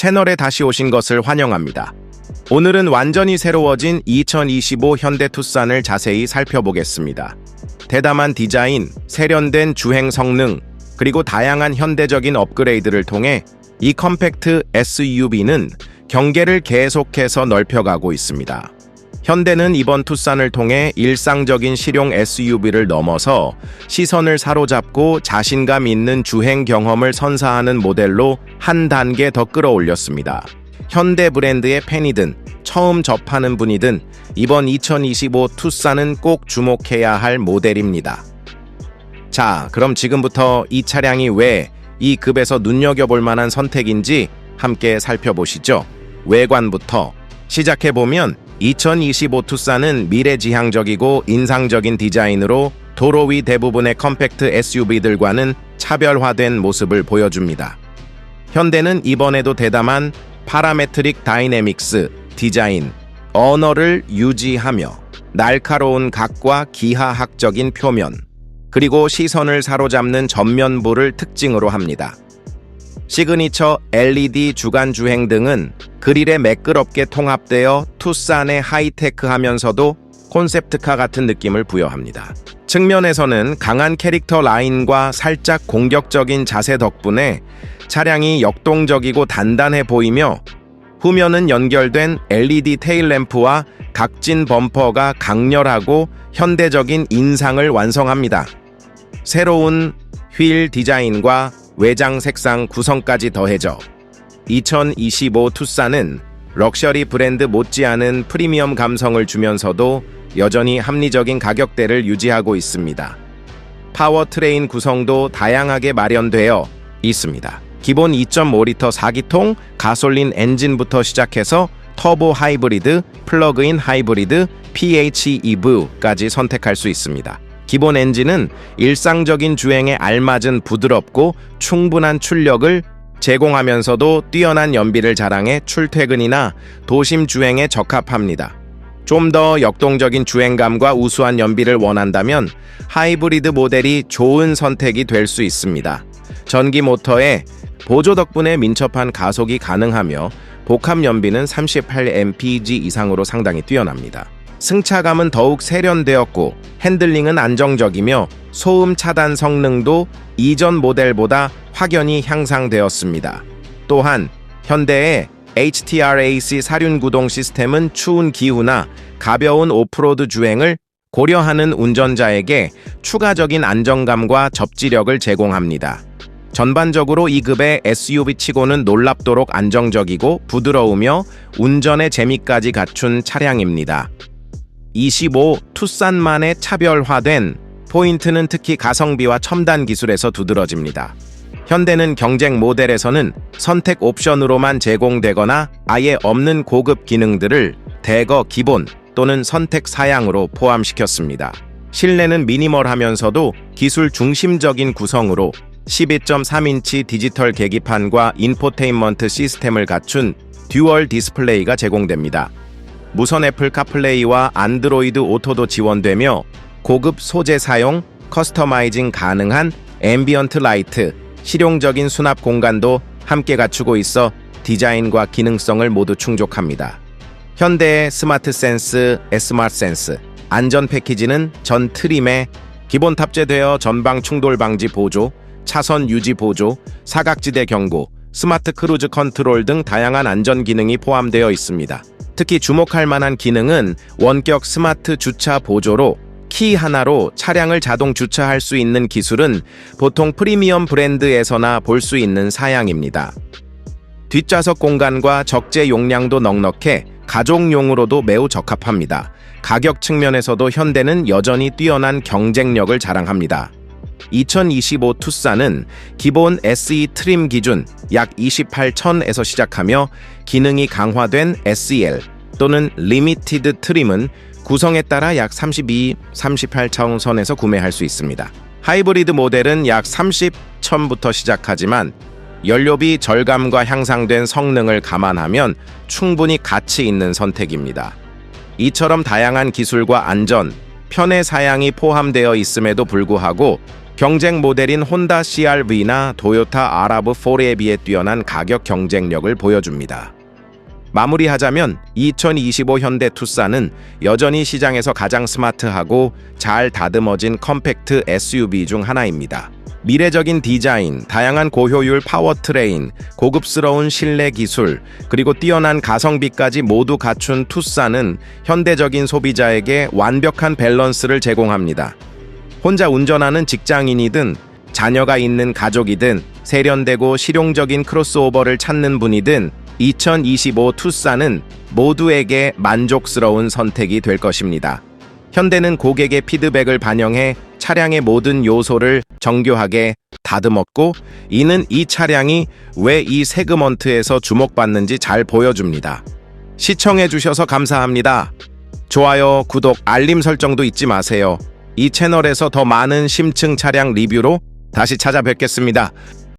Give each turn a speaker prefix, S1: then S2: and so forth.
S1: 채널에 다시 오신 것을 환영합니다. 오늘은 완전히 새로워진 2025 현대 투싼을 자세히 살펴보겠습니다. 대담한 디자인, 세련된 주행 성능, 그리고 다양한 현대적인 업그레이드를 통해 이 컴팩트 SUV는 경계를 계속해서 넓혀가고 있습니다. 현대는 이번 투싼을 통해 일상적인 실용 SUV를 넘어서 시선을 사로잡고 자신감 있는 주행 경험을 선사하는 모델로 한 단계 더 끌어올렸습니다. 현대 브랜드의 팬이든 처음 접하는 분이든 이번 2025 투싼은 꼭 주목해야 할 모델입니다. 자, 그럼 지금부터 이 차량이 왜 이 급에서 눈여겨볼 만한 선택인지 함께 살펴보시죠. 외관부터 시작해보면 2025 투싼은 미래지향적이고 인상적인 디자인으로 도로 위 대부분의 컴팩트 SUV들과는 차별화된 모습을 보여줍니다. 현대는 이번에도 대담한 파라메트릭 다이내믹스 디자인, 언어를 유지하며 날카로운 각과 기하학적인 표면, 그리고 시선을 사로잡는 전면부를 특징으로 합니다. 시그니처 LED 주간 주행 등은 그릴에 매끄럽게 통합되어 투싼의 하이테크하면서도 콘셉트카 같은 느낌을 부여합니다. 측면에서는 강한 캐릭터 라인과 살짝 공격적인 자세 덕분에 차량이 역동적이고 단단해 보이며 후면은 연결된 LED 테일램프와 각진 범퍼가 강렬하고 현대적인 인상을 완성합니다. 새로운 휠 디자인과 외장 색상 구성까지 더해져 2025 투싼은 럭셔리 브랜드 못지않은 프리미엄 감성을 주면서도 여전히 합리적인 가격대를 유지하고 있습니다. 파워트레인 구성도 다양하게 마련되어 있습니다. 기본 2.5리터 4기통 가솔린 엔진부터 시작해서 터보 하이브리드, 플러그인 하이브리드, PHEV까지 선택할 수 있습니다. 기본 엔진은 일상적인 주행에 알맞은 부드럽고 충분한 출력을 제공하면서도 뛰어난 연비를 자랑해 출퇴근이나 도심 주행에 적합합니다. 좀 더 역동적인 주행감과 우수한 연비를 원한다면 하이브리드 모델이 좋은 선택이 될 수 있습니다. 전기 모터에 보조 덕분에 민첩한 가속이 가능하며 복합 연비는 38mpg 이상으로 상당히 뛰어납니다. 승차감은 더욱 세련되었고 핸들링은 안정적이며 소음 차단 성능도 이전 모델보다 확연히 향상되었습니다. 또한 현대의 HTRAC 사륜 구동 시스템은 추운 기후나 가벼운 오프로드 주행을 고려하는 운전자에게 추가적인 안정감과 접지력을 제공합니다. 전반적으로 2급의 SUV치고는 놀랍도록 안정적이고 부드러우며 운전의 재미까지 갖춘 차량입니다. 25 투싼만의 차별화된 포인트는 특히 가성비와 첨단 기술에서 두드러집니다. 현대는 경쟁 모델에서는 선택 옵션으로만 제공되거나 아예 없는 고급 기능들을 대거 기본 또는 선택 사양으로 포함시켰습니다. 실내는 미니멀하면서도 기술 중심적인 구성으로 12.3인치 디지털 계기판과 인포테인먼트 시스템을 갖춘 듀얼 디스플레이가 제공됩니다. 무선 애플 카플레이와 안드로이드 오토도 지원되며 고급 소재 사용, 커스터마이징 가능한 앰비언트 라이트, 실용적인 수납 공간도 함께 갖추고 있어 디자인과 기능성을 모두 충족합니다. 현대의 스마트 센스, 스마트 센스, 안전 패키지는 전 트림에 기본 탑재되어 전방 충돌 방지 보조, 차선 유지 보조, 사각지대 경고, 스마트 크루즈 컨트롤 등 다양한 안전 기능이 포함되어 있습니다. 특히 주목할 만한 기능은 원격 스마트 주차 보조로 키 하나로 차량을 자동 주차할 수 있는 기술은 보통 프리미엄 브랜드에서나 볼 수 있는 사양입니다. 뒷좌석 공간과 적재 용량도 넉넉해 가족용으로도 매우 적합합니다. 가격 측면에서도 현대는 여전히 뛰어난 경쟁력을 자랑합니다. 2025 투싼은 기본 SE 트림 기준 약 28,000에서 시작하며 기능이 강화된 SEL 또는 리미티드 트림은 구성에 따라 약 32, 38천 선에서 구매할 수 있습니다. 하이브리드 모델은 약 30천부터 시작하지만 연료비 절감과 향상된 성능을 감안하면 충분히 가치 있는 선택입니다. 이처럼 다양한 기술과 안전, 편의 사양이 포함되어 있음에도 불구하고 경쟁 모델인 혼다 CRV나 도요타 아라브 4에 비해 뛰어난 가격 경쟁력을 보여줍니다. 마무리하자면 2025 현대 투싼은 여전히 시장에서 가장 스마트하고 잘 다듬어진 컴팩트 SUV 중 하나입니다. 미래적인 디자인, 다양한 고효율 파워트레인, 고급스러운 실내 기술, 그리고 뛰어난 가성비까지 모두 갖춘 투싼은 현대적인 소비자에게 완벽한 밸런스를 제공합니다. 혼자 운전하는 직장인이든 자녀가 있는 가족이든 세련되고 실용적인 크로스오버를 찾는 분이든 2025 투싼은 모두에게 만족스러운 선택이 될 것입니다. 현대는 고객의 피드백을 반영해 차량의 모든 요소를 정교하게 다듬었고 이는 이 차량이 왜 이 세그먼트에서 주목받는지 잘 보여줍니다. 시청해 주셔서 감사합니다. 좋아요, 구독, 알림 설정도 잊지 마세요. 이 채널에서 더 많은 심층 차량 리뷰로 다시 찾아뵙겠습니다.